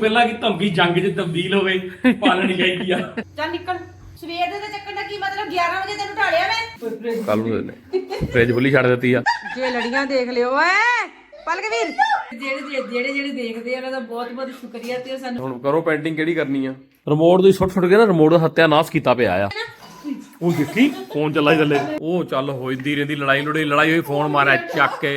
ਪਹਿਲਾਂ ਕਿ ਧਮਕੀ ਜੰਗ 'ਚ ਤਬਦੀਲ ਹੋਵੇ ਪਾਲਣੀ ਚਾਹੀਦੀ ਆ। ਚੱਲ ਨਿਕਲ। ਸਵੇਰ ਦੇ ਤੇ ਚੱਕਣ ਦਾ ਕੀ ਮਤਲਬ? 11 ਵਜੇ ਤੈਨੂੰ ਢਾਲਿਆ ਮੈਂ? ਕੱਲ ਨੂੰ ਦੇ ਫ੍ਰਿਜ ਬੁੱਲੀ ਛੱਡ ਦਿੱਤੀ ਆ। ਜੇ ਲੜੀਆਂ ਦੇਖ ਲਿਓ ਓਏ! ਪਲਕ ਵੀਰ ਜਿਹੜੇ ਜਿਹੜੇ ਜਿਹੜੇ ਦੇਖਦੇ ਆ ਉਹਨਾਂ ਦਾ ਬਹੁਤ ਬਹੁਤ ਸ਼ੁਕਰੀਆ ਤੇ ਸਾਨੂੰ ਹੁਣ ਕਰੋ ਪੇਂਟਿੰਗ ਕਿਹੜੀ ਕਰਨੀ ਆ? ਰਿਮੋਟ ਦੀ ਛੋਟ ਛੋਟ ਕੇ ਨਾ ਰਿਮੋਟ ਦਾ ਸੱਤਿਆਨਾਸ਼ ਕੀਤਾ ਪਿਆ ਆ। ਉਹ ਦੇਖੀ ਫੋਨ ਚੱਲਾ ਹੀ ਥੱਲੇ। ਉਹ ਚੱਲ ਹੋਈਦੀ ਰਹਿੰਦੀ ਲੜਾਈ ਲੜਾਈ ਲੜਾਈ ਹੋਈ ਫੋਨ ਮਾਰਿਆ ਚੱਕ ਕੇ।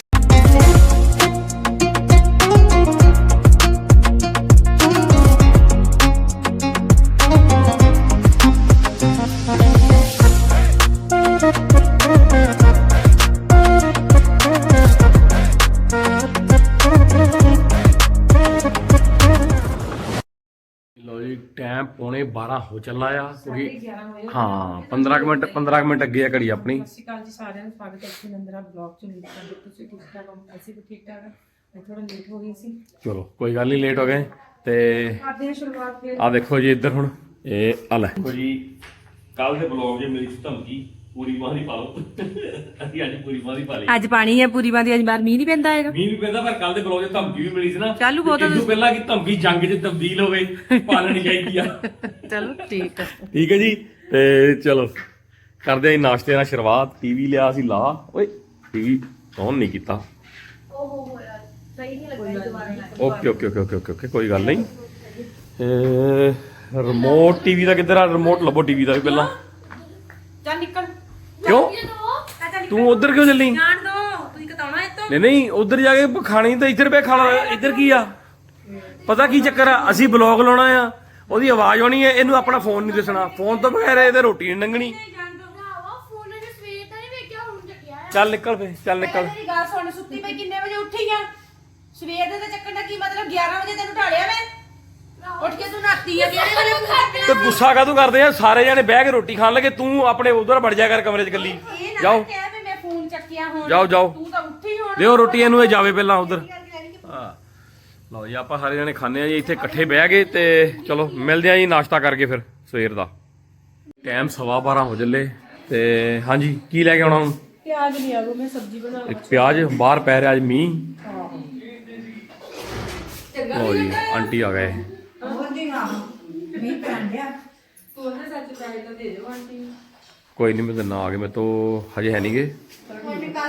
ਟਾਈਮ ਪੌਣੇ 12 ਹੋ ਚੱਲਾ ਆ ਕਿਉਂਕਿ ਹਾਂ 15 ਕੁ ਮਿੰਟ 15 ਕੁ ਮਿੰਟ ਅੱਗੇ ਆ ਘੜੀ ਆਪਣੀ। ਸਤਿ ਸ਼੍ਰੀ ਅਕਾਲ ਜੀ ਸਾਰਿਆਂ ਨੂੰ ਸਵਾਗਤ ਹੈ ਜੀ ਨੰਦਰਾ ਬਲੌਗ ਚ। ਉਮੀਦ ਕਰਦੇ ਤੁਸੀਂ ਠੀਕ ਠਾਕ ਹੋ ਅਸੀਂ ਵੀ ਠੀਕ ਠਾਕ ਹਾਂ ਮੈਂ ਥੋੜਾ ਲੇਟ ਹੋ ਗਈ ਸੀ। ਚਲੋ ਕੋਈ ਗੱਲ ਨਹੀਂ ਲੇਟ ਹੋ ਗਏ। ਤੇ ਕਰਦੇ ਹਾਂ ਸ਼ੁਰੂਆਤ ਫਿਰ। ਆ ਦੇਖੋ ਜੀ ਇੱਧਰ ਹੁਣ ਇਹ ਆ ਲੈ। ਦੇਖੋ ਜੀ ਕੱਲ ਦੇ ਬਲੌਗ 'ਚ ਮੇਰੀ ਧਮਕੀ ਪੂਰੀ ਬਾਹ ਦੀ ਪਾ ਲਓ ਅਸੀਂ ਅੱਜ ਪੂਰੀ ਬਾਹ ਦੀ ਪਾ ਲਈ। ਅੱਜ ਪਾਣੀ ਹੈ ਪੂਰੀ ਬਾਂਦੀ ਅੱਜ ਬਾਹਰ ਮੀਂਹ ਨਹੀਂ ਪੈਂਦਾ ਹੈਗਾ। ਮੀਂਹ ਵੀ ਪੈਂਦਾ ਪਰ ਕੱਲ ਦੇ ਬਲੌਗ 'ਚ ਧਮਕੀ ਵੀ ਮਿਲੀ ਸੀ ਨਾ। ਚਾਲੂ ਬਹੁਤ ਆ ਇਸ ਤੋਂ ਪਹਿਲਾਂ ਕਿ ਧਮਕੀ ਜੰਗ 'ਚ ਤਬਦੀਲ ਹੋਵੇ ਪਾਲਣੀ ਚਾਹੀਦੀ ਆ। ਚਲੋ ਠੀਕ ਹੈ ਠੀਕ ਹੈ ਜੀ ਤੇ ਚਲੋ ਕਰਦੇ ਆਂ ਨਾਸ਼ਤੇ ਨਾਲ ਸ਼ੁਰੂਆਤ। ਟੀਵੀ ਲਿਆ ਸੀ ਲਾ। ਓਏ ਟੀਵੀ ਔਨ ਨਹੀਂ ਕੀਤਾ। Okay okay okay okay okay okay ਕੋਈ ਗੱਲ ਨਹੀਂ। ਰਿਮੋਟ ਟੀਵੀ ਦਾ ਕਿੱਧਰ ਆ? ਰਿਮੋਟ ਲੱਭੋ ਟੀਵੀ ਦਾ ਵੀ ਪਹਿਲਾਂ। ਚੱਲ ਨਿਕਲ। ਕਿਉਂ? ਤੂੰ ਉਧਰ ਕਿਉਂ ਚੱਲੀ? ਜਾਣ ਦੋ ਤੁਸੀਂ ਕਤਾਉਣਾ ਇੱਥੋਂ ਨਹੀਂ ਨਹੀਂ ਉਧਰ ਜਾ ਕੇ ਖਾਣੀ ਤਾਂ ਇੱਧਰ ਪੇ ਖਾਣਾ ਇੱਧਰ ਕੀ ਆ? ਪਤਾ ਕੀ ਚੱਕਰ ਆ? ਅਸੀਂ ਬਲੌਗ ਲਾਉਣਾ ਆ ਉਹਦੀ ਆਵਾਜ਼ ਆਉਣੀ ਹੈ ਇਹਨੂੰ ਆਪਣਾ ਫੋਨ ਨਹੀਂ ਦਿਸਣਾ। ਫੋਨ ਤੋਂ ਬਗੈਰ ਇਹਦੇ ਰੋਟੀ ਨਹੀਂ ਲੰਘਣੀ। ਚੱਲ ਨਿਕਲ ਫੇ ਚੱਲ ਨਿਕਲ। ਤੇਰੀ ਗੱਲ ਸੁਣ ਸੁੱਤੀ ਪਈ ਕਿੰਨੇ ਵਜੇ ਉੱਠੀ ਆ? ਸਵੇਰ ਦੇ ਚੱਕਣ ਦਾ ਕੀ ਮਤਲਬ 11 ਵਜੇ ਤੈਨੂੰ ਢਾਲਿਆ ਵੇ ਉੱਠ ਕੇ ਤੂੰ ਨਾਤੀ ਆ ਕਿਹੜੇ ਵੇਲੇ ਤੇ ਗੁੱਸਾ ਕਾਹਤੋਂ ਕਰਦੇ ਆ? ਸਾਰੇ ਜਣੇ ਬਹਿ ਕੇ ਰੋਟੀ ਖਾਣ ਲੱਗੇ ਤੂੰ ਆਪਣੇ ਉਧਰ ਵੜ ਜਾ ਕਰ ਕਮਰੇ 'ਚ ਗੱਲੀ ਇਹ ਨਾ ਜਾਓ। ਕਹਿ ਵੀ ਮੈਂ ਫੋਨ ਚੱਕਿਆ ਹੁਣ। ਜਾਓ ਜਾਓ। ਤੂੰ ਤਾਂ ਉੱਠੀ ਹੁਣ। ਦਿਓ ਰੋਟੀ ਇਹਨੂੰ ਇਹ ਜਾਵੇ ਪਹਿਲਾਂ ਉਧਰ। ਹਾਂ। ਲਓ ਜੀ ਆਪਾਂ ਸਾਰੇ ਜਣੇ ਖਾਣੇ ਆ ਜੀ ਇੱਥੇ ਇਕੱਠੇ ਬਹਿ ਗਏ ਤੇ ਚਲੋ ਮਿਲਦੇ ਆ ਜੀ ਨਾਸ਼ਤਾ ਕਰਕੇ ਫਿਰ ਸਵੇਰ ਦਾ। ਟਾਈਮ ਸਵਾ 12 ਹੋ ਚੱਲੇ ਤੇ ਹਾਂਜੀ ਕੀ ਲੈ ਕੇ ਆਉਣਾ ਹੁਣ? ਪਿਆਜ਼ ਨਹੀਂ ਆਗੋ ਮੈਂ ਸਬਜ਼ੀ ਬਣਾ ਇੱਕ ਪਿਆਜ਼ ਬਾਹਰ ਪੈ ਰਿਹਾ ਅੱਜ ਮੀਂਹ। ਲਓ ਜੀ ਆਂਟੀ ਆ ਗਏ। ਉਹਦੇ ਸੱਚ ਪੈਸੇ ਤਾਂ ਦੇ ਦਿਓ ਆਂਟੀ। ਕੋਈ ਨਹੀਂ ਮੈਂ ਦਿਨਾ ਆ ਗਏ ਮੇਰੇ ਤੋਂ ਹਜੇ ਹੈ ਨਹੀਂਗੇ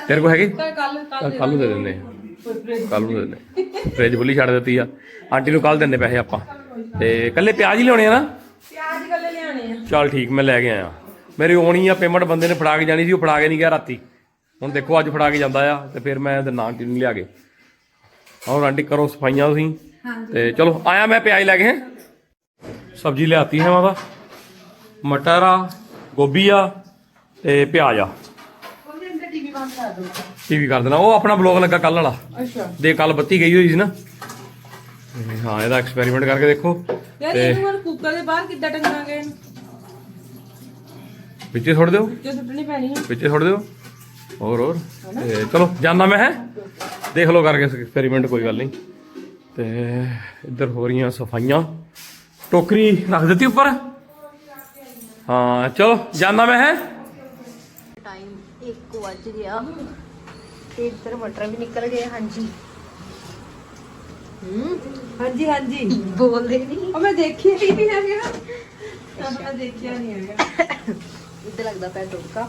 ਤੇਰੇ ਕੋਲ ਹੈਗੇ? ਕੱਲ ਕੱਲ ਕੱਲ ਨੂੰ ਦੇ ਦਿੰਦੇ ਕੱਲ ਨੂੰ। ਦੇ ਦਿੰਦੇ ਫ੍ਰਿਜ ਬੁੱਲੀ ਛੱਡ ਦਿੱਤੀ ਆ। ਆਂਟੀ ਨੂੰ ਕੱਲ ਦਿੰਦੇ ਪੈਸੇ ਆਪਾਂ। ਤੇ ਕੱਲੇ ਪਿਆਜ਼ ਹੀ ਲਿਆਉਣੇ ਆ ਨਾ? ਪਿਆਜ਼ ਗੱਲੇ ਲਿਆਣੇ ਆ। ਚੱਲ ਠੀਕ ਮੈਂ ਲੈ ਕੇ ਆਇਆ। ਮੇਰੀ ਆਉਣੀ ਆ ਪੇਮੈਂਟ ਬੰਦੇ ਨੇ ਫੜਾ ਕੇ ਜਾਣੀ ਸੀ ਉਹ ਫੜਾ ਕੇ ਨਹੀਂ ਗਿਆ ਰਾਤੀ। ਹੁਣ ਦੇਖੋ ਅੱਜ ਫੜਾ ਕੇ ਜਾਂਦਾ ਆ ਤੇ ਫਿਰ ਮੈਂ ਦਿਨਾ ਆਂਟੀ ਨੂੰ ਲਿਆ ਕੇ। ਹੋਰ ਆਂਟੀ ਕਰੋ ਸਫਾਈਆਂ ਤੁਸੀਂ। ਤੇ ਚਲੋ ਆਇਆ ਮੈਂ ਪਿਆਜ਼ ਲੈ ਕੇ ਹੈਂ। ਸਬਜ਼ੀ ਲਿਆਤੀ ਹੈ ਮਾਤਾ। ਮਟਰ ਆ ਗੋਭੀ ਆ ਤੇ ਪਿਆਜ਼ ਆ। ਟੀਵੀ ਕਰ ਦੇਣਾ। ਉਹ ਆਪਣਾ ਬਲੌਗ ਲੱਗਾ ਕੱਲ ਵਾਲਾ। ਅੱਛਾ। ਦੇ ਕੱਲ ਬੱਤੀ ਗਈ ਹੋਈ ਸੀ ਨਾ। ਹਾਂ ਇਹਦਾ ਐਕਸਪੈਰੀਮੈਂਟ ਕਰਕੇ ਦੇਖੋ। ਯਾਰ ਇਹਨੂੰ ਕੁੱਕਰ ਦੇ ਬਾਹਰ ਕਿੱਦਾਂ ਟੰਗਾਂਗੇ? ਇਹਨੂੰ ਵਿੱਚੇ ਛੋੜ ਦਿਓ। ਜੋ ਸੁੱਟਣੀ ਪੈਣੀ ਹੈ ਵਿੱਚੇ ਛੋੜ ਦਿਓ। ਹੋਰ ਹੋਰ। ਤੇ ਚਲੋ ਜਾਂਦਾ ਮੈਂ ਹੈ? ਦੇਖ ਲਓ ਕਰਕੇ ਐਕਸਪੈਰੀਮੈਂਟ ਕੋਈ ਗੱਲ ਨਹੀਂ। ਤੇ ਇੱਧਰ ਹੋ ਰਹੀਆਂ ਸਫਾਈਆਂ। ਟੋਕਰੀ ਰੱਖ ਦਿੱਤੀ ਉੱਪਰ? ਹਾਂ ਚਲੋ ਜਾਂਦਾ ਮੈਂ ਹੈ? ਟਾਈਮ 1 ਵਜ ਗਿਆ। ਤੇ ਇੱਧਰ ਮਟਰ ਵੀ ਨਿਕਲ ਗਏ ਹਾਂਜੀ। ਹਾਂਜੀ ਹਾਂਜੀ। ਬੋਲਦੇ ਨਹੀਂ ਉਹ ਮੈਂ ਦੇਖਿਆ ਹੀ ਨਹੀਂ ਹੈਗਾ ਮੈਂ ਦੇਖਿਆ ਨਹੀਂ ਹੈਗਾ। ਇੱਧਰ ਲੱਗਦਾ ਪਿਆ ਟੋਕਾ।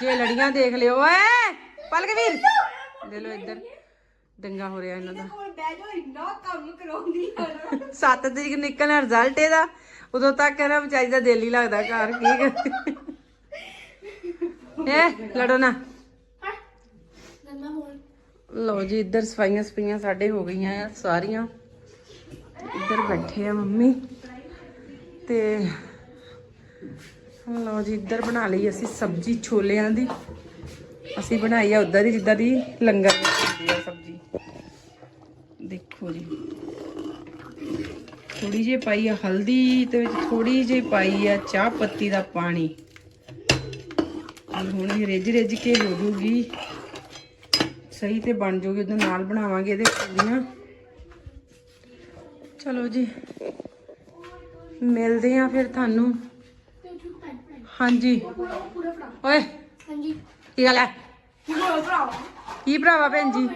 ਜੇ ਲੜੀਆਂ ਦੇਖ ਲਿਓ ਓਏ! ਪਲਕ ਵੀਰ ਦੇ ਲੋ ਇੱਧਰ। ਦੰਗਾ ਹੋ ਰਿਹਾ ਇਹਨਾਂ ਦਾ। ਕੋਲ ਬਹਿ ਜਾ ਇੰਨਾ ਕੰਮ ਕਰਾਉਂਦੀ ਆ 7 ਤਰੀਕ ਨਿਕਲਣਾ ਰਿਜ਼ਲਟ ਇਹਦਾ। ਉਦੋਂ ਤੱਕ ਇਹਨਾਂ ਵਿਚਾਰੀ ਦਾ ਦਿਲ ਹੀ ਲੱਗਦਾ ਘਰ ਕੀ ਕਰੇ ਹੈ? ਲੜੋ ਨਾ। ਲੋ ਜੀ ਇੱਧਰ ਸਫਾਈਆਂ ਸਫਾਈਆਂ ਸਾਡੇ ਹੋ ਗਈਆਂ ਆ ਸਾਰੀਆਂ। ਇੱਧਰ ਬੈਠੇ ਆ ਮੰਮੀ। ਤੇ ਲੋ ਜੀ, ਇੱਧਰ ਬਣਾ ਲਈ ਅਸੀਂ ਸਬਜੀ ਛੋਲਿਆਂ ਦੀ। ਅਸੀਂ ਬਣਾਈ ਆ ਉਦਾਂ ਦੀ, ਜਿੱਦਾਂ ਦੀ ਲੰਗਰ ਹੁੰਦੀ ਆ, ਸਬਜੀ। ਦੇਖੋ ਜੀ। ਥੋੜੀ ਜਿਹੀ ਪਾਈ ਆ ਹਲਦੀ ਤੇ ਵਿੱਚ ਥੋੜੀ ਜਿਹੀ ਪਾਈ ਆ ਚਾਹ ਪੱਤੀ ਦਾ ਪਾਣੀ। ਹੁਣ ਇਹ ਰਿੱਝ ਰਿੱਝ ਕੇ ਹੋ ਜੂਗੀ। ਸਹੀ ਤੇ ਬਣ ਜੂਗੀ, ਉਹਦੇ ਨਾਲ ਬਣਾਵਾਂਗੇ ਇਹਦੇ ਪੂਰੀਆਂ ਚਲੋ ਜੀ। ਮਿਲਦੇ ਆ ਫਿਰ ਤੁਹਾਨੂੰ। ਹਾਂਜੀ। ਓਏ। ਹਾਂਜੀ। ਕੀ ਗੱਲ ਹੈ ਕੀ ਬੋਲ ਭਰਾ ਕੀ ਭਰਾਵਾ ਭੈਣ ਜੀ?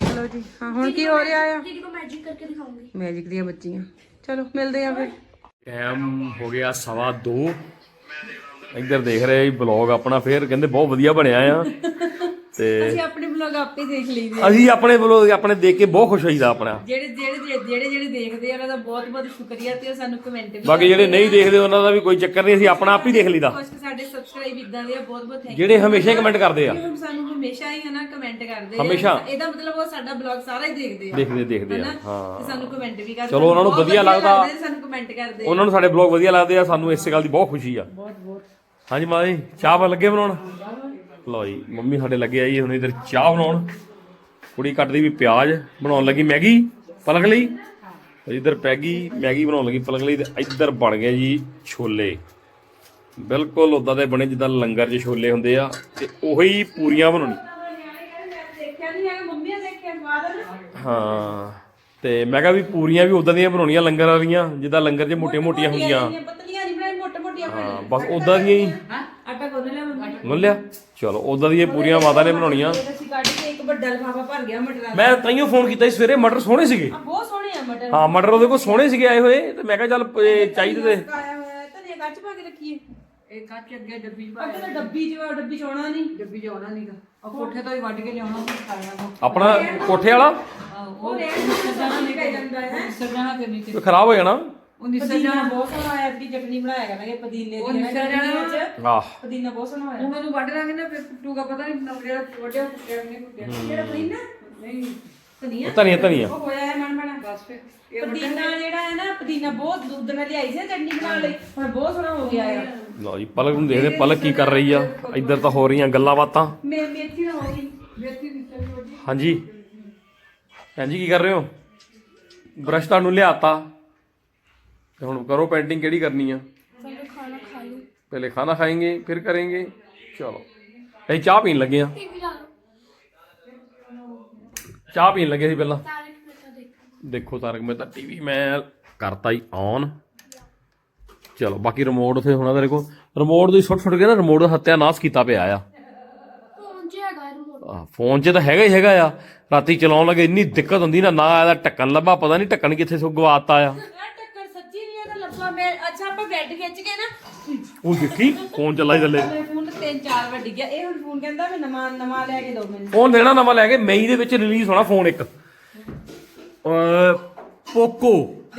ਚਲੋ ਜੀ ਹਾਂ ਹੁਣ ਕੀ ਹੋ ਰਿਹਾ ਆ? ਦੀਦੀ ਕੋ ਮੈਜਿਕ ਕਰਕੇ ਦਿਖਾਉਂਗੀ। ਮੈਜਿਕ ਦੀਆਂ ਬੱਚੀਆਂ। ਚਲੋ ਮਿਲਦੇ ਆ ਫਿਰ। ਟਾਈਮ ਹੋ ਗਿਆ ਸਵਾ 2 ਇੱਧਰ ਦੇਖ ਰਹੇ ਜੀ ਬਲੌਗ ਆਪਣਾ ਫੇਰ ਕਹਿੰਦੇ ਬਹੁਤ ਵਧੀਆ ਬਣਿਆ ਆ। ਤੇ ਅਸੀਂ ਆਪਣੇ ਬਲੌਗ ਆਪੇ ਦੇਖ ਲਈਦੇ ਅਸੀਂ ਆਪਣੇ ਬਲੌਗ ਆਪਣੇ ਦੇਖ ਕੇ ਬਹੁਤ ਖੁਸ਼ ਹੋਈਦਾ ਆਪਣਾ। ਜਿਹੜੇ ਜਿਹੜੇ ਜਿਹੜੇ ਜਿਹੜੇ ਦੇਖਦੇ ਆ ਉਹਨਾਂ ਦਾ ਬਹੁਤ ਬਹੁਤ ਸ਼ੁਕਰੀਆ ਤੇ ਉਹ ਸਾਨੂੰ ਕਮੈਂਟ ਵੀ ਬਾਕੀ ਜਿਹੜੇ ਨਹੀਂ ਦੇਖਦੇ ਉਹਨਾਂ ਦਾ ਵੀ ਕੋਈ ਚੱਕਰ ਨਹੀਂ ਅਸੀਂ ਆਪਣਾ ਆਪ ਹੀ ਦੇਖ ਲਈਦਾ। ਕੁਝ ਸਾਡੇ ਸਬਸਕ੍ਰਾਈਬ ਇਦਾਂ ਦੇ ਆ ਬਹੁਤ ਬਹੁਤ ਥੈਂਕ ਜਿਹੜੇ ਹਮੇਸ਼ਾ ਹੀ ਕਮੈਂਟ ਕਰਦੇ ਆ। ਯੂ ਸਾਨੂੰ ਹਮੇਸ਼ਾ ਹੀ ਹਨਾ ਕਮੈਂਟ ਕਰਦੇ ਆ। ਹਮੇਸ਼ਾ। ਇਹਦਾ ਮਤਲਬ ਉਹ ਸਾਡਾ ਬਲੌਗ ਸਾਰਾ ਹੀ ਦੇਖਦੇ ਆ। ਦੇਖਦੇ ਦੇਖਦੇ ਆ ਹਨਾ? ਹਾਂ। ਤੇ ਸਾਨੂੰ ਕਮੈਂਟ ਵੀ ਕਰਦੇ ਚਲੋ, ਉਹਨਾਂ ਨੂੰ ਬਹੁਤ ਵਧੀਆ ਲੱਗਦਾ। ਲੱਗਦਾ, ਸਾਨੂੰ ਕਮੈਂਟ ਕਰਦੇ ਆ। ਉਹਨਾਂ ਨੂੰ ਸਾਡੇ ਬਲੌਗ ਵਧੀਆ ਲੱਗਦੇ ਆ ਸਾਨੂੰ ਇਸੇ ਗੱਲ ਦੀ ਬਹੁਤ ਖੁਸ਼ੀ ਆ। ਬਹੁਤ ਬਹੁਤ। ਹਾਂਜੀ ਮਾਂ ਜੀ ਚਾਹ ਬਣ ਲੱਗੇ ਬਣਾਉਣ? ਲਓ ਜੀ ਮੰਮੀ ਸਾਡੇ ਲੱਗੇ ਆ ਜੀ ਹੁਣ ਇਧਰ ਚਾਹ ਬਣਾਉਣ। ਕੁੜੀ ਕੱਟਦੀ ਵੀ ਪਿਆਜ਼ ਬਣਾਉਣ ਲੱਗੀ ਮੈਗੀ ਪਲਕ ਲਈ। ਇਧਰ ਪੈਗੀ ਮੈਗੀ ਬਣਾਉਣ ਲੱਗੀ ਪਲਕ ਲਈ ਤੇ ਇੱਧਰ ਬਣ ਗਏ ਜੀ ਛੋਲੇ। ਬਿਲਕੁਲ ਉਦਾਂ ਦੇ ਬਣੇ ਜਿੱਦਾਂ ਲੰਗਰ 'ਚ ਛੋਲੇ ਹੁੰਦੇ ਆ ਤੇ ਉਹੀ ਪੂਰੀਆਂ ਬਣਾਉਣੀ ਦੇਖਿਆ ਨਹੀਂ ਹੈ ਤੇ ਮੈਂ ਕਿਹਾ ਵੀ ਪੂਰੀਆਂ ਵੀ ਉਦਾਂ ਦੀਆਂ ਬਣਾਉਣੀਆਂ ਲੰਗਰ ਵਾਲੀਆਂ ਜਿੱਦਾਂ ਲੰਗਰ 'ਚ ਮੋਟੀਆਂ ਮੋਟੀਆਂ ਹੁੰਦੀਆਂ। ਪਤਲੀਆਂ ਨਹੀਂ ਬਣਾਈ ਮੋਟੇ ਮੋਟੀਆਂ ਹਾਂ ਬਸ ਉਦਾਂ ਦੀਆਂ ਹੀ। ਹਾਂ? ਆਟਾ ਗੁੰਨ ਲਿਆ ਮੰਮੀ। ਗੁੰਨ ਲਿਆ? ਚਲੋ ਉਦਾਂ ਦੀਆਂ ਪੂਰੀਆਂ ਮਾਤਾ ਨੇ ਬਣਾਉਣੀਆਂ। ਫਿਰ ਅਸੀਂ ਕੱਢ ਕੇ ਇੱਕ ਵੱਡਾ ਲਫਾਫਾ ਭਰ ਗਿਆ ਮਟਰਾਂ ਦਾ। ਮੈਂ ਤਾਈਓ ਫੋਨ ਕੀਤਾ ਸੀ ਸਵੇਰੇ ਮਟਰ ਸੋਹਣੇ ਸੀਗੇ। ਆ, ਬਹੁਤ ਸੋਹਣੇ ਆ ਮਟਰ। ਹਾਂ ਮਟਰ ਉਹਦੇ ਕੋਲ ਸੋਹਣੇ ਸੀਗੇ ਆਏ ਹੋਏ ਤੇ ਮੈਂ ਕਿਹਾ ਚੱਲ ਇਹ ਚਾਹੀਦੇ ਤੇ। ਆਇਆ ਹੋਇਆ ਹੈ ਧਨੀਆ ਕੱਚ ਪਾ ਕੇ ਰੱਖੀਏ। ਇਹ ਕੱਚ ਅੱਗੇ ਡੱਬੀ ਪਾ ਕੇ ਡੱਬੀ ਚ ਡੱਬੀ ਚ ਆਉਣਾ ਨਹੀਂ। ਡੱਬੀ ਚ ਆਉਣਾ ਨਹੀਂਗਾ ਉਹ ਕੋਠੇ ਤੋਂ ਹੀ ਵੱਢ ਕੇ ਲਿਆਉਣਾ ਉਹ ਖਾਣਾ ਆਪਣਾ ਕੋਠੇ ਵਾਲਾ? ਉਹ ਰੇਟ ਨਿਕਲ ਜਾਣਾ ਨਿਕਲ ਜਾਂਦਾ ਹੈ। ਜਾਣਾ ਤੇ ਨਹੀਂ ਕੋਈ ਖਰਾਬ ਹੋ ਜਾਣਾ। ਉਹ ਨਿਸਰ ਪੁਦੀਨਾ ਬਹੁਤ ਸੋਹਣਾ ਆਇਆ ਕਿ ਚਟਨੀ ਬਣਾਇਆ ਕਰਾਂਗੇ ਪੁਦੀਨੇ ਦੀ ਨਾ ਚਟਨੀ ਵਿੱਚ ਆਹ। ਪੁਦੀਨਾ ਬਹੁਤ ਸੋਹਣਾ ਹੋਇਆ। ਹੁਣ ਉਹਨੂੰ ਵੱਢ ਲਾਂਗੇ ਨਾ ਫਿਰ ਟੁੱਟੂਗਾ ਪਤਾ ਨਹੀਂ ਨਾ ਜਿਹੜਾ ਵੱਡਿਆ ਟੁੱਟਿਆ ਕਿ ਨਹੀਂ ਜਿਹੜਾ ਪੁਦੀਨਾ ਨਹੀਂ। ਧਨੀਆ? ਧਨੀਆ ਧਨੀਆ। ਉਹ ਹੋਇਆ ਹੈ ਮਨ ਬਣਾ ਬਸ ਫਿਰ ਪੁਦੀਨਾ ਜਿਹੜਾ ਹੈ ਨਾ ਪੁਦੀਨਾ ਬਹੁਤ ਦੁੱਧ ਨਾਲ ਲਿਆਈ ਸੀ ਚਟਨੀ ਬਣਾਉਣ ਲਈ। ਹੁਣ ਬਹੁਤ ਸੋਹਣਾ ਹੋ ਗਿਆ ਆ। ਲਓ ਜੀ ਪਲਕ ਨੂੰ ਦੇਖਦੇ ਪਲਕ ਕੀ ਕਰ ਰਹੀ ਆ। ਇੱਧਰ ਤਾਂ ਹੋ ਰਹੀਆਂ ਗੱਲਾਂ ਬਾਤਾਂ। ਮੇ ਮੇਥੀ ਨਾ ਹੋਈ ਵੇਤੀ ਨਿਸਰ ਜੋੜੀ ਹਾਂਜੀ। ਭੈਣ ਜੀ ਕੀ ਕਰ ਰਹੇ ਹੋ? ਬ੍ਰਸ਼ ਤੁਹਾਨੂੰ ਲਿਆਤਾ। ਤੇ ਹੁਣ ਕਰੋ ਪੇਂਟਿੰਗ ਕਿਹੜੀ ਕਰਨੀ ਆ? पहले खाना खाएंगे फिर करेंगे। चलो। ਅਸੀਂ ਚਾਹ ਪੀਣ ਲੱਗੇ ਆ ਚਾਹ ਪੀਣ ਲੱਗੇ ਸੀ ਪਹਿਲਾਂ ਦੇਖੋ ਤਾਰਕ ਮਹਿਤਾ ਟੀਵੀ ਮੈਂ ਕਰਤਾ ਹੀ ਔਨ ਚਲੋ ਬਾਕੀ ਰਿਮੋਟ ਉਥੇ ਹੋਣਾ ਤੇਰੇ ਕੋਲ ਰਿਮੋਟ ਦੀ ਛੁੱਟ ਛੁੱਟ ਕੇ ਨਾ ਰਿਮੋਟ ਹੱਤਿਆ ਨਾਸ ਕੀਤਾ ਪਿਆ ਆ ਫੋਨ 'ਚ ਤਾਂ ਹੈਗਾ ਹੀ ਹੈਗਾ ਆ ਰਾਤੀ ਚਲਾਉਣ ਲੱਗੇ ਇੰਨੀ ਦਿੱਕਤ ਹੁੰਦੀ ਨਾ ਨਾ ਇਹਦਾ ਟੱਕਣ ਲੱਭਾ ਪਤਾ ਨਹੀਂ ਢੱਕਣ ਕਿੱਥੇ ਸੋ ਗਵਾਤਾ ਆ ਟੱਕਣ ਸੱਚੀ ਨਹੀਂ ਇਹਦਾ ਲੱਭਾ ਮੈਂ ਅੱਛਾ ਆਪਾਂ ਬੈੱਡ ਖਿੱਚ ਕੇ ਉਹ ਦੇਖੀ? ਫੋਨ ਚੱਲਾ ਹੀ ਥੱਲੇ ਮੇਰੇ ਫੋਨ ਤੇ ਤਿੰਨ ਚਾਰ ਵਾਰ ਡਿੱਗਿਆ ਇਹ ਹੁਣ ਫੋਨ ਕਹਿੰਦਾ ਵੀ ਨਵਾਂ ਨਵਾਂ ਲੈ ਕੇ ਦਿਓ ਮੈਨੂੰ। ਫੋਨ ਦੇਣਾ ਨਵਾਂ ਲੈ ਕੇ। ਮਈ ਦੇ ਵਿੱਚ ਰਿਲੀਜ਼ ਹੋਣਾ ਫੋਨ ਇੱਕ। ਪੋਕੋ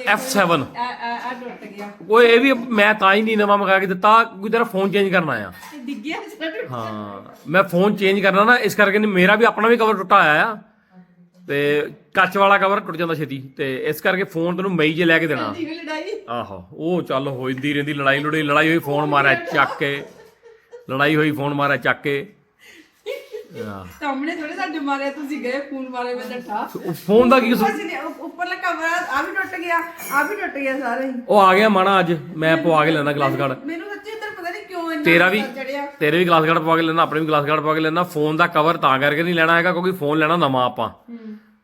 F7 ਆ ਆ ਆ ਟੁੱਟ ਗਿਆ। ਉਹ ਇਹ ਵੀ ਮੈਂ ਤਾਂ ਹੀ ਨਹੀਂ ਨਵਾਂ ਮੰਗਾ ਕੇ ਦਿੱਤਾ। ਕੋਈ ਤੇਰਾ ਫੋਨ ਚੇਂਜ ਕਰਨਾ ਆ ਇਹ ਡਿੱਗਿਆ ਸਾਡਾ ਹਾਂ। ਮੈਂ ਫੋਨ ਚੇਂਜ ਕਰਨਾ ਨਾ ਇਸ ਕਰਕੇ ਨਹੀਂ ਮੇਰਾ ਵੀ ਆਪਣਾ ਵੀ ਕਵਰ ਟੁੱਟਾ ਆਇਆ ਆ। ਤੇ ਕੱਚ ਵਾਲਾ ਕਵਰ ਟੁੱਟ ਜਾਂਦਾ ਛੇਤੀ ਤੇ ਇਸ ਕਰਕੇ ਫੋਨ ਤੈਨੂੰ ਮਈ 'ਚ ਲੈ ਕੇ ਦੇਣਾ। ਦੀ ਲੜਾਈ। ਆਹੋ ਉਹ ਚੱਲ ਹੋਈਦੀ ਰਹਿੰਦੀ ਲੜਾਈ ਲੜਾਈ ਲੜਾਈ ਹੋਈ ਫੋਨ ਮਾਰਿਆ ਚੱਕ ਕੇ। ਲੜਾਈ ਹੋਈ ਫੋਨ ਮਾਰਿਆ ਚੱਕ ਕੇ। ਆਹ, ਸਾਹਮਣੇ ਥੋੜੇ ਸਾਡੇ ਮਾਰਿਆ ਤੁਸੀਂ ਗਏ ਫੋਨ ਮਾਰੇ ਮੈਂ ਡੱਠਾ ਉਹ ਫੋਨ ਦਾ ਕੀ ਕਸੂਰ? ਨੇ ਉ- ਉੱਪਰਲਾ ਕਮਰਾ ਆ ਵੀ ਟੁੱਟ ਗਿਆ ਆ ਵੀ ਟੁੱਟ ਗਿਆ ਸਾਰੇ ਹੀ। ਉਹ ਆ ਗਿਆ ਮਾਣਾ ਅੱਜ ਮੈਂ ਪਵਾ ਕੇ ਲੈਣਾ ਗਲਾਸ ਕਾਰਡ ਮੈਨੂੰ ਸੱਚੀ ਇੱਧਰ ਪਤਾ ਨਹੀਂ ਕਿਉਂ ਇੰਨਾ ਤੇਰਾ ਵੀ ਗੁੱਸਾ ਚੜਿਆ। ਤੇਰੇ ਵੀ ਗਲਾਸ ਕਾਰਡ ਪਵਾ ਕੇ ਲੈਣਾ ਆਪਣੇ ਵੀ ਗਲਾਸ ਕਾਰਡ ਪਵਾ ਕੇ ਲੈਣਾ ਫੋਨ ਦਾ ਕਵਰ ਤਾਂ ਕਰਕੇ ਨਹੀਂ ਲੈਣਾ ਹੈਗਾ ਕਿਉਂਕਿ ਫੋਨ ਲੈਣਾ ਨਵਾਂ ਆਪਾਂ।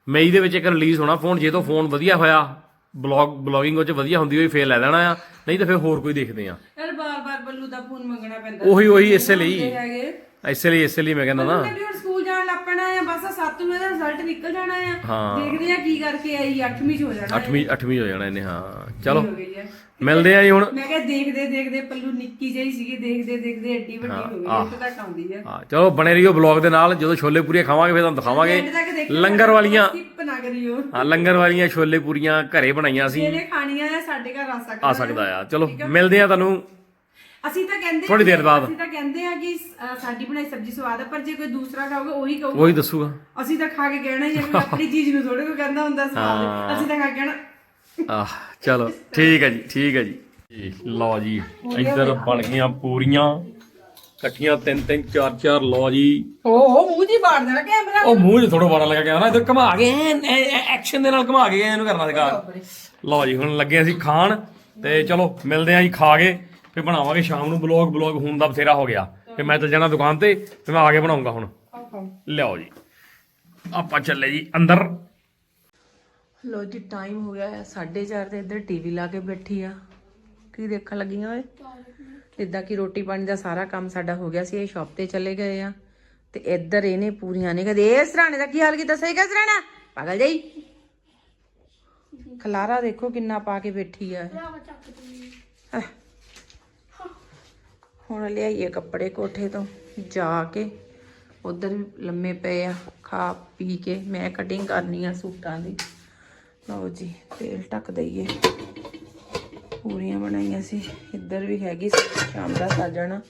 ਮਈ ਦੇ ਵਿੱਚ ਇੱਕ ਰਿਲੀਜ਼ ਹੋਣਾ ਫੋਨ ਜੇ ਤੋਂ ਫੋਨ ਵਧੀਆ ਹੋਇਆ ਬਲੌਗ ਬਲੌਗਿੰਗ ਉਹ ਚ ਵਧੀਆ ਹੁੰਦੀ ਹੋਈ ਫੇਰ ਲੈ ਲੈਣਾ ਆ ਨਹੀਂ ਤਾਂ ਫੇਰ ਹੋਰ ਕੋਈ ਦੇਖਦੇ ਆ। ਯਾਰ ਬਾਰ-ਬਾਰ ਬੱਲੂ ਦਾ ਫੋਨ ਮੰਗਣਾ ਪੈਂਦਾ। ਉਹੀ ਉਹੀ ਇਸੇ ਲਈ। ਹੈਗੇ। ਇਸੇ ਲਈ ਇਸੇ ਲਈ ਮੈਂ ਕਹਿੰਦਾ ਨਾ। ਵੀ ਹੁਣ ਸਕੂਲ ਜਾਣ ਲੱਗ ਪੈਣਾ ਆ ਬਸ 7 ਨੂੰ ਇਹਦਾ ਰਿਜ਼ਲਟ ਨਿਕਲ ਜਾਣਾ ਆ। ਹਾਂ। ਦੇਖਦੇ ਆ ਕੀ ਕਰਕੇ ਆਈ 8ਵੀਂ ਚ ਹੋ ਜਾਣਾ 8ਵੀਂ 8ਵੀਂ ਹੋ ਜਾਣਾ ਇਹਨੇ ਹਾਂ। ਚਲੋ ਹੋ ਗਈ ਆ। ਮਿਲਦੇ ਆ ਜੀ ਹੁਣ। ਮੈਂ ਕਿਹਾ ਦੇਖਦੇ ਦੇਖਦੇ ਪੱਲੂ ਨਿੱਕੀ ਜਿਹੀ ਸੀਗੀ ਦੇਖਦੇ ਦੇਖਦੇ ਐਡੀ ਵੱਡੀ ਹੋ ਗਈ ਇੱਥੇ ਤੱਕ ਆਉਂਦੀ ਆ। ਹਾਂ ਚਲੋ ਬਣੇ ਰਹੀਓ ਬਲੌਗ ਦੇ ਨਾਲ ਜਦੋਂ ਛੋਲੇ ਪੂਰੀਆਂ ਖਾਵਾਂਗੇ ਫਿਰ ਤੁਹਾਨੂੰ ਦਿਖਾਵਾਂਗੇ। ਐਂਡ ਤੱਕ ਦੇਖਿਓ ਲੰਗਰ ਵਾਲੀਆਂ ਸਕਿਪ ਨਾ ਕਰਿਓ। ਹਾਂ ਲੰਗਰ ਵਾਲੀਆਂ ਛੋਲੇ ਪੂਰੀਆਂ ਘਰੇ ਬਣਾਈਆਂ ਸੀ। ਇਹਨੇ ਖਾਣੀਆਂ ਆ ਸਾਡੇ ਘਰ ਆ ਸਕਦਾ ਆ ਸਕਦਾ ਆ। ਚਲੋ ਮਿਲਦੇ ਆ ਤੁਹਾਨੂੰ। ਅਸੀਂ ਤਾਂ ਕਹਿੰਦੇ ਥੋੜ੍ਹੀ ਦੇਰ ਬਾਅਦ। ਅਸੀਂ ਤਾਂ ਕਹਿੰਦੇ ਆ ਕਿ ਸਾਡੀ ਬਣਾਈ ਸਬਜ਼ੀ ਸਵਾਦ ਆ ਪਰ ਜੇ ਕੋਈ ਦੂਸਰਾ ਖਾਊਗਾ ਉਹੀ ਕਹੂਗਾ। ਉਹੀ ਦੱਸੂਗਾ। ਅਸੀਂ ਤਾਂ ਖਾ ਕੇ ਕਹਿਣਾ ਹੀ ਆ ਵੀ ਆਪਣੀ ਚੀਜ਼ ਨੂੰ ਥੋੜੇ ਕੋਈ ਕਹਿੰਦਾ ਹੁੰਦਾ ਸਵਾਦ। ਹੈ। ਅਸੀਂ ਤਾਂ ਖਾ ਕੇ ਕਹਿਣਾ। ਆਹ ਚਲੋ ਠੀਕ ਹੈ ਜੀ ਠੀਕ ਹੈ ਜੀ। ਲਓ ਜੀ ਇੱਧਰ ਬਣ ਗਈਆਂ ਪੂਰੀਆਂ। ਇਕੱਠੀਆਂ ਤਿੰਨ ਤਿੰਨ ਚਾਰ ਚਾਰ ਲਓ ਜੀ। ਓਹ ਮੂੰਹ ਜੀ ਬਾੜ ਦੇਣਾ ਕੈਮਰਾ। ਉਹ ਮੂੰਹ 'ਚ ਥੋੜਾ ਬਾੜਾ ਲੱਗਾ ਗਿਆ ਨਾ ਇੱਧਰ ਘੁਮਾ ਕੇ ਐਕਸ਼ਨ ਦੇ ਨਾਲ ਘੁਮਾ ਕੇ ਇਹਨੂੰ ਕਰਨਾ ਸੀਗਾ ਲਓ ਜੀ ਹੁਣ ਲੱਗੇ ਅਸੀਂ ਖਾਣ ਤੇ ਚਲੋ ਮਿਲਦੇ ਆਂ ਜੀ ਖਾ ਕੇ। ਫਿਰ ਬਣਾਵਾਂਗੇ ਸ਼ਾਮ ਨੂੰ ਬਲੌਗ ਬਲੌਗ ਹੁਣ ਦਾ ਬਥੇਰਾ ਹੋ ਗਿਆ। ਤੇ ਮੈਂ ਤਾਂ ਜਾਣਾ ਦੁਕਾਨ ਤੇ ਤੇ ਮੈਂ ਆ ਕੇ ਬਣਾਉਂਗਾ ਹੁਣ। ਲਿਆਓ ਜੀ। ਆਪਾਂ ਚੱਲੇ ਜੀ ਅੰਦਰ। ਲੋ ਜੀ ਟਾਈਮ ਹੋ ਗਿਆ ਹੈ 4:30 ਤੇ ਇੱਧਰ ਟੀਵੀ ਲਾ ਕੇ ਬੈਠੀ ਆ। ਕੀ ਦੇਖਣ ਲੱਗੀਆਂ ਓਏ? ਜਿੱਦਾਂ ਕਿ ਰੋਟੀ ਪਾਣੀ ਦਾ ਸਾਰਾ ਕੰਮ ਸਾਡਾ ਹੋ ਗਿਆ ਸੀ ਇਹ ਸ਼ਾਪ ਤੇ ਚਲੇ ਗਏ ਆ। ਤੇ ਇੱਧਰ ਇਹਨੇ ਪੂਰੀਆਂ ਨੇ ਕਦੇ ਇਹ ਸਰਾਣੇ ਦਾ ਕੀ ਹਾਲ ਕੀਤਾ? ਸਹੀ ਕਾ ਸਰਾਣਾ? ਪਾਗਲ ਜਾਈ? ਖਲਾਰਾ ਦੇਖੋ ਕਿੰਨਾ ਪਾ ਕੇ ਬੈਠੀ ਆ। ਹੁਣ ਲਿਆਈਏ ਕੱਪੜੇ ਕੋਠੇ ਤੋਂ, ਜਾ ਕੇ ਉਧਰ ਵੀ ਲੰਮੇ ਪਏ ਆ, ਖਾ ਪੀ ਕੇ, ਮੈਂ ਕਟਿੰਗ ਕਰਨੀ ਆ ਸੂਟਾਂ ਦੀ। ਲਓ ਜੀ, ਤੇਲ ਟੱਕ ਦਈਏ। ਪੂਰੀਆਂ ਬਣਾਈਆਂ ਸੀ, ਇੱਧਰ ਵੀ ਹੈਗੀ ਸ਼ਾਮ ਦਾ ਸਾਜਣਾ।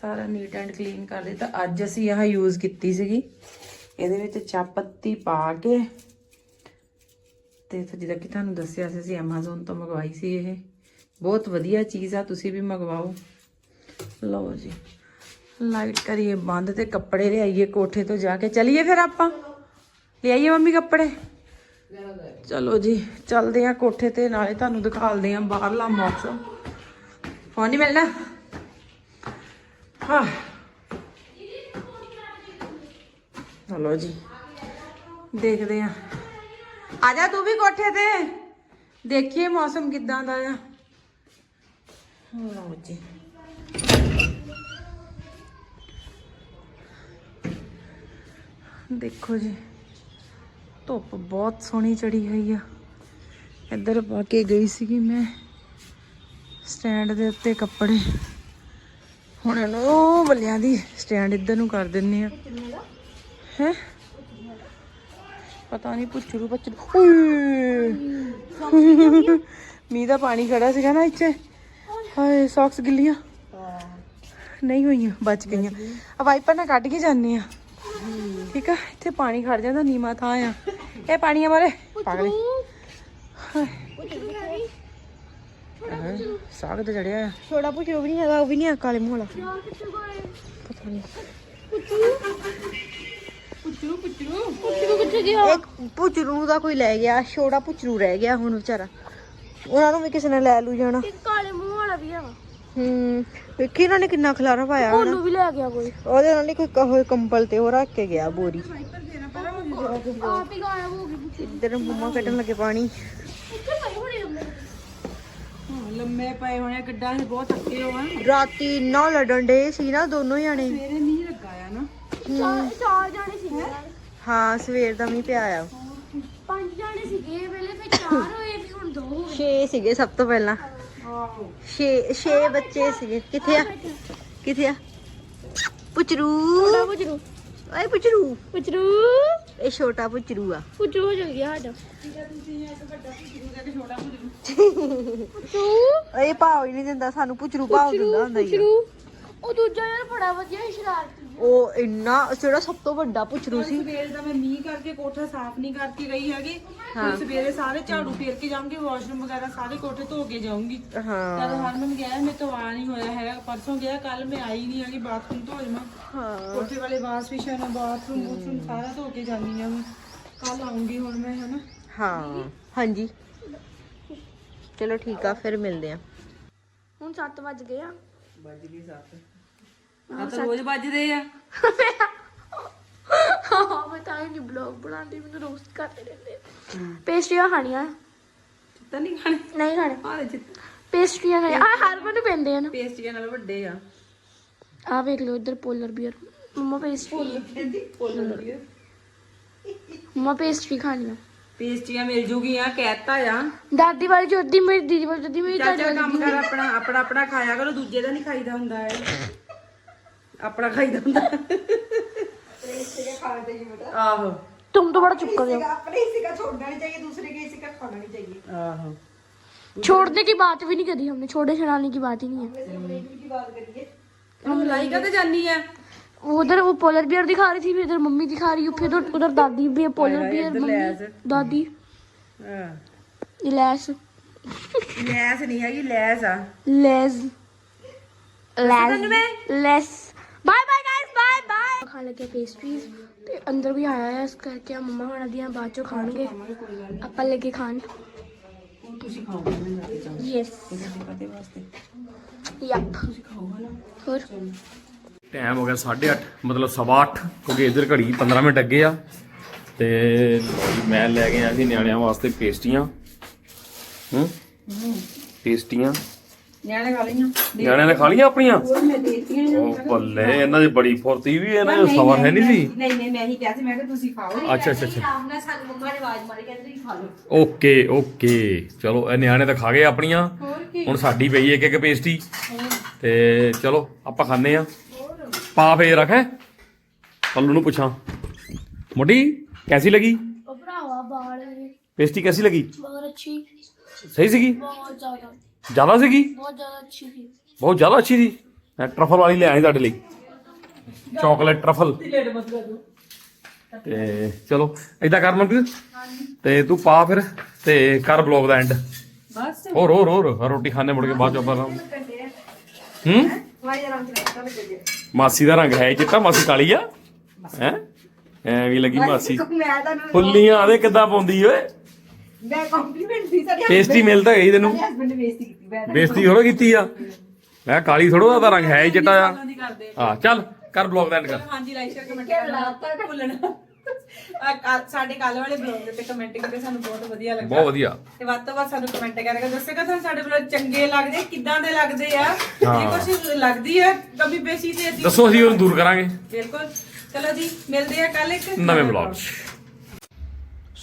ਸਾਰਾ ਨੀਟ ਐਂਡ ਕਲੀਨ ਕਰ ਦਿੱਤਾ ਅੱਜ ਅਸੀਂ ਆਹ ਯੂਜ਼ ਕੀਤੀ ਸੀਗੀ। ਇਹਦੇ ਵਿੱਚ ਚਾਹ ਪੱਤੀ ਪਾ ਕੇ, ਤੇ ਜਿੱਦਾਂ ਕਿ ਤੁਹਾਨੂੰ ਦੱਸਿਆ ਸੀ, ਅਸੀਂ Amazon ਤੋਂ ਮੰਗਵਾਈ ਸੀ ਇਹ। ਬਹੁਤ ਵਧੀਆ ਚੀਜ਼ ਆ, ਤੁਸੀਂ ਵੀ ਮੰਗਵਾਓ। ਲਓ ਜੀ। ਲਾਈਟ ਕਰੀਏ ਬੰਦ ਤੇ ਕੱਪੜੇ ਲਿਆਈਏ ਕੋਠੇ ਤੋਂ ਜਾ ਕੇ। ਚਲੀਏ ਫਿਰ ਆਪਾਂ? ਲਿਆਈਏ ਮੰਮੀ ਕੱਪੜੇ? ਚਲੋ ਜੀ, ਚੱਲਦੇ ਆ ਕੋਠੇ ਤੇ, ਨਾਲੇ ਤੁਹਾਨੂੰ ਦਿਖਾਲਦੇ ਆ ਬਾਹਰਲਾ ਮੌਸਮ। ਫੋਨ ਨਹੀਂ ਮਿਲਣਾ? ਹਾਂ। ਚਲੋ ਜੀ, ਦੇਖਦੇ ਆ ਆ ਜਾ ਤੂੰ ਵੀ ਕੋਠੇ ਤੇ। ਦੇਖੀਏ ਮੌਸਮ ਕਿਦਾਂ ਦਾ ਆ। ਲਓ ਜੀ। ਦੇਖੋ ਜੀ ਧੁੱਪ ਬਹੁਤ ਸੋਹਣੀ ਚੜੀ ਹੋਈ ਆ। ਇੱਧਰ ਪਾ ਕੇ ਗਈ ਸੀਗੀ ਮੈਂ ਸਟੈਂਡ ਦੇ ਉੱਤੇ ਕੱਪੜੇ। ਹੁਣ ਇਹਨੂੰ ਉਹ ਬੱਲਿਆਂ ਦੀ ਸਟੈਂਡ ਇੱਧਰ ਨੂੰ ਕਰ ਦਿੰਨੇ ਆ। ਹੈ? ਪਤਾ ਨਹੀਂ ਪੁੱਛਰੂ ਓਏ ਮੀਂਹ ਦਾ ਪਾਣੀ ਖੜਾ ਸੀਗਾ ਨਾ ਇੱਥੇ। ਹਾਏ ਸੌਕਸ ਗਿੱਲੀਆਂ। ਨਹੀਂ ਹੋਈਆਂ ਬਚ ਗਈਆਂ। ਆ ਵਾਈਪਰ ਨਾਲ ਕੱਢ ਕੇ ਜਾਂਦੇ ਆ। ਠੀਕ ਆ? ਇੱਥੇ ਪਾਣੀ ਖੜ ਜਾਂਦਾ ਨੀਮਾ ਥਾਂ ਆ। ਇਹ ਪਾਣੀ ਆ ਮਾਰੇ ਪਾਗਲੇ ਸਾਗ ਤੇ ਚੜਿਆ ਆ। ਛੋੜਾ ਪੁੱਛੋ ਵੀ ਨਹੀਂ ਹੈਗਾ ਉਹ ਵੀ ਨਹੀਂ ਕਾਲੇ ਮੂੰਹ ਵਾਲਾ। ਪਤਾ ਨਹੀਂ। ਪੁੱਛਰੂ ਕਿੱਥੇ ਗਿਆ? ਇੱਕ ਪੁੱਛਰੂ ਦਾ ਕੋਈ ਲੈ ਗਿਆ ਛੋੜਾ ਪੁੱਛਰੂ ਰਹਿ ਗਿਆ ਹੁਣ ਵਿਚਾਰਾ। ਉਹਨਾਂ ਨੂੰ ਵੀ ਕਿਸੇ ਨੇ ਲੈ ਲੂ ਜਾਣਾ। ਕਾਲੇ ਮੂੰਹ ਵਾਲਾ ਵੀ ਆ। ਹੂੰ। ਵੇਖੀ ਇਹਨਾਂ ਨੇ ਕਿੰਨਾ ਖਲਾਰਾ ਪਾਇਆ ਉਹਨੂੰ ਵੀ ਲੈ ਗਿਆ ਕੋਈ। ਉਹਦੇ ਨਾਲ ਨਹੀਂ ਕੋਈ ਕਹੋ ਕੰਬਲ ਤੇ ਉਹ ਰੱਖ ਕੇ ਗਿਆ ਬੋਰੀ। ਆਪ ਹੀ ਗਾਇਬ ਹੋ ਗਈ ਇੱਧਰ ਮੰਮਾ ਕੱਢਣ ਲੱਗੇ ਪਾਣੀ। ਲੰਮੇ ਪਏ ਹੋਣੇ ਗੱਡਾ ਇਹ ਬਹੁਤ ਥੱਕੇ ਹੋ ਆ ਰਾਤੀ ਨਾ ਲੜਨ ਡੇ ਸੀ ਨਾ ਦੋਨੋਂ ਜਾਣੇ। ਮੇਰੇ ਨਹੀਂ ਲੱਗਾ ਆ ਨਾ। ਚਾਰ ਜਾਣੇ ਸੀ ਹਾਂ ਸਵੇਰ ਦਾ ਮੀਂਹ ਪਿਆ ਆ। ਪੰਜ ਜਾਣੇ ਸੀਗੇ ਵੇਲੇ ਫਿਰ ਚਾਰ ਹੋਏ ਵੀ ਹੁਣ ਦੋ ਹੋ ਗਏ। ਛੇ ਸੀਗੇ ਸਭ ਤੋਂ ਪਹਿਲਾਂ। ਆਹੋ ਛੇ ਛੇ ਬੱਚੇ ਸੀਗੇ। ਕਿੱਥੇ ਆ? ਕਿੱਥੇ ਆ? ਪੁਚਰੂ। ਪੁੱਛਰੂ ਓਏ ਪੁਚਰੂ। ਪੁੱਛਰੂ ਇਹ ਛੋਟਾ ਪੁਚਰੂ ਆ। ਪੁੱਛਰੂ ਹੋ ਚੱਲ ਗਿਆ ਸਾਡਾ ਇਹ ਭਾਵ ਹੀ ਨਹੀਂ ਦਿੰਦਾ ਸਾਨੂੰ ਪੁਚਰੂ ਭਾਵ ਦਿੰਦਾ ਹੁੰਦਾ ਹੀ ਆ। ਪੁੱਛਰੂ ਉਹ ਦੂਜਾ ਯਾਰ ਬੜਾ ਵਧੀਆ ਸ਼ਰਾਰਤੀ। ਉਹ ਇੰਨਾ ਜਿਹੜਾ ਸਭ ਤੋਂ ਵੱਡਾ ਪੁਚਰੂ ਸੀ। ਸਵੇਰ ਦਾ ਮੈਂ ਮੀਂਹ ਕਰਕੇ ਕੋਠਾ ਸਾਫ਼ ਨਹੀਂ ਕਰਕੇ ਗਈ ਹੈਗੀ। ਤੇ ਸਵੇਰੇ ਸਾਰੇ ਝਾੜੂ ਫੇਰ ਕੇ ਜਾਊਂਗੀ ਵਾਸ਼ਰੂਮ ਵਗੈਰਾ ਸਾਰੇ ਕੋਠੇ ਧੋ ਕੇ ਜਾਊਂਗੀ। ਹਾਂ। ਜਦ ਹਰਮਨ ਗਿਆ ਮੈਂ ਤੋਂ ਆ ਨਹੀਂ ਹੋਇਆ ਹੈਗਾ। ਪਰਸੋਂ ਗਿਆ ਕੱਲ ਮੈਂ ਆਈ ਨਹੀਂ ਹੈਗੀ ਬਾਥਰੂਮ ਧੋ ਜਮਾ ਹਾਂ। ਕੋਠੇ ਵਾਲੇ ਵਾਸ਼ ਵਿਸ਼ਾ ਬਾਥਰੂਮ ਬੂਥਰੂਮ ਸਾਰਾ ਧੋ ਕੇ ਜਾਂਦੀ ਆ ਮੈਂ। ਕੱਲ ਆਉਂਗੀ ਹੁਣ ਮੈਂ ਹਨਾ। ਹਾਂ ਹਾਂਜੀ। ਚਲੋ ਠੀਕ ਆ ਫਿਰ ਮਿਲਦੇ ਆ। ਹੁਣ 7 ਵੱਜ ਗਏ ਆ। ਵੱਜ ਗਈ ਸੱਤ। ਆ। ਤਾਂ ਰੋਜ਼ ਦਾਦੀ ਵਾਲੀ ਜੋਦੀ ਮੇਰੀ ਦੀਦੀ ਵਾਲੀ ਜੋਦੀ ਮੇਰੀ ਚਾਚਾ ਕੰਮ ਕਰ ਆਪਣਾ ਆਪਣਾ ਆਪਣਾ ਖਾਇਆ ਕਰੋ ਦੂਜੇ ਦਾ ਨਹੀਂ ਖਾਈਦਾ ਹੁੰਦਾ ਹੈ ਆਪਣਾ ਖਾਈਦਾ ਹੁੰਦਾ ਆਹੋ तुम तो बड़ा चुप कर रहे हो अपने किसी का छोड़ना नहीं चाहिए दूसरे के किसी का खाना नहीं चाहिए ਆਹੋ छोड़ने की बात भी नहीं करी हमने छोड़े छड़ाने की बात ही नहीं है ਹੁਣ ਲਾਈ ਕਦੇ ਜਾਨੀ आ उधर वो पोलर बियर दिखा रही थी फिर इधर मम्मी दिखा रही है फिर उधर उधर दादी भी है पोलर बियर इधर मम्मी लैस। दादी ਹਾਂ लैस ਲੈਸ ਨਹੀਂ ਹੈਗੀ ਲੈਸ ਆ less less less bye bye guys bye bye ਖਾਣ ਲੱਗੇ ਪੇਸਟਰੀਜ਼ ਤੇ ਅੰਦਰ ਵੀ ਆਇਆ ਹੈ ਇਸ ਕਰਕੇ ਆ ਮੰਮਾ ਹੁਣਾਂ ਦੀਆਂ ਖਾਣਗੇ। ਆਪਾਂ ਲੱਗੇ ਖਾਣ। ਤੁਸੀਂ ਖਾਓਗੇ ਯੈਸ ਤੁਸੀਂ ਖਾਓਗੇ ਨਾ। ਹੋਰ? ਟਾਈਮ ਹੋ ਗਿਆ 8:30 ਮਤਲਬ 8:30 ਕਿਉਂਕਿ ਇਧਰ ਘੜੀ 15 ਮਿੰਟ ਅੱਗੇ ਆ। ਤੇ ਮੈਂ ਲੈ ਕੇ ਆਇਆ ਸੀ ਨਿਆਣਿਆਂ ਵਾਸਤੇ ਪੇਸਟੀਆਂ। ਹੂੰ। ਪੇਸਟੀਆਂ। ਨਿਆਣੇ ਖਾ ਲਈਆਂ। ਨਿਆਣਿਆਂ ਨੇ ਖਾ ਲੀਆਂ ਆਪਣੀਆਂ? ਹੋਰ ਮੈਂ ਦੇਤੀਆਂ ਉਹ ਬੱਲੇ ਇਹਨਾਂ ਦੀ ਬੜੀ ਫੁਰਤੀ ਵੀ ਇਹਨਾਂ ਦਾ ਸਬਰ ਹੈ ਨਹੀਂ ਸੀ? ਨਹੀਂ ਨਹੀਂ ਮੈਂ ਹੀ ਕਿਹਾ ਸੀ ਮੈਂ ਕਿ ਤੁਸੀਂ ਖਾਓ। ਅੱਛਾ ਅੱਛਾ ਅੱਛਾ। ਆਮਨਾ ਸਾਨੂੰ ਮੰਮਾ ਨੇ ਆਵਾਜ਼ ਮਾਰੀ ਕਹਿੰਦੇ ਤੁਸੀਂ ਖਾ ਲਓ। Okay okay. ਚਲੋ ਇਹ ਨਿਆਣੇ ਤਾਂ ਖਾ ਗਏ ਆਪਣੀਆਂ। ਹੁਣ ਸਾਡੀ ਪਈ ਇੱਕ ਇੱਕ ਪੇਸਟੀ। ਤੇ ਚਲੋ ਆਪਾਂ ਖਾਣੇ ਆ ਪਾ ਫੇ ਰੱਖੇ ਪੱਲੂ ਨੂੰ ਪੁੱਛਾਂ। ਮੋਟੀ ਕੈਸੀ ਲੱਗੀ? ਉਹ ਭਰਾਵਾ ਬਾਲ ਪੇਸਟੀ ਕੈਸੀ ਲੱਗੀ? ਬਹੁਤ ਅੱਛੀ। ਸਹੀ ਸੀਗੀ? ਬਹੁਤ ਜ਼ਿਆਦਾ। ਜ਼ਿਆਦਾ ਸੀਗੀ? ਬਹੁਤ ਜ਼ਿਆਦਾ ਅੱਛੀ ਸੀ। ਬਹੁਤ ਜ਼ਿਆਦਾ ਅੱਛੀ ਸੀ? ਮੈਂ ਟਰਫਲ ਵਾਲੀ ਲੈ ਆਈ ਤੁਹਾਡੇ ਲਈ। Chocolate truffle. ਤੇ ਚਲੋ ਏਦਾਂ ਕਰ ਮਨਪ੍ਰੀਤ। ਤੇ ਤੂੰ ਪਾ ਫਿਰ ਤੇ ਕਰ ਬਲੌਗ ਦਾ ਐਂਡ ਬਸ। ਹੋਰ ਹੋਰ ਹੋਰ। ਰੋਟੀ ਖਾਣੇ ਮੁੜ ਕੇ ਬਾਅਦ ਚ ਆਪਾਂ ਹੂੰ? ਮਾਸੀ ਦਾ ਰੰਗ ਹੈ ਚਿੱਟਾ ਮਾਸੀ ਕਾਲੀ ਆ। ਹੈ? ਐ ਵੀ ਲੱਗੀ ਮਾਸੀ। ਫੁੱਲੀਆਂ ਆਦੇ ਕਿੱਦਾਂ ਪਾਉਂਦੀ ਓਏ। ਮੈਂ ਕੰਪਲੀਮੈਂਟ ਦੀ ਗਈ ਤੈਨੂੰ। ਸਾਡੇ husband ਕੀਤੀ ਆ। ਮੈਂ ਕਾਲੀ ਥੋੜਾ ਉਹਦਾ ਰੰਗ ਹੈ ਚਿੱਟਾ ਆ। ਹਾਂ ਚੱਲ ਕਰ ਬਲੌਗ ਦਾ ਐਂਡ ਕਰ। ਆ ਸਾਡੇ ਕੱਲ ਵਾਲੇ ਬਲੌਗ ਦੇ ਉੱਤੇ ਕਮੈਂਟ ਕਰਕੇ ਸਾਨੂੰ ਬਹੁਤ ਵਧੀਆ ਲੱਗਾ। ਬਹੁਤ ਵਧੀਆ। ਤੇ ਵੱਧ ਤੋਂ ਵੱਧ ਸਾਨੂੰ ਕਮੈਂਟ ਕਰਕੇ ਦੱਸੇਗਾ ਤੁਹਾਨੂੰ ਸਾਡੇ ਬਲੌਗ ਚੰਗੇ ਲੱਗਦੇ ਕਿੱਦਾਂ ਦੇ ਲੱਗਦੇ ਆ?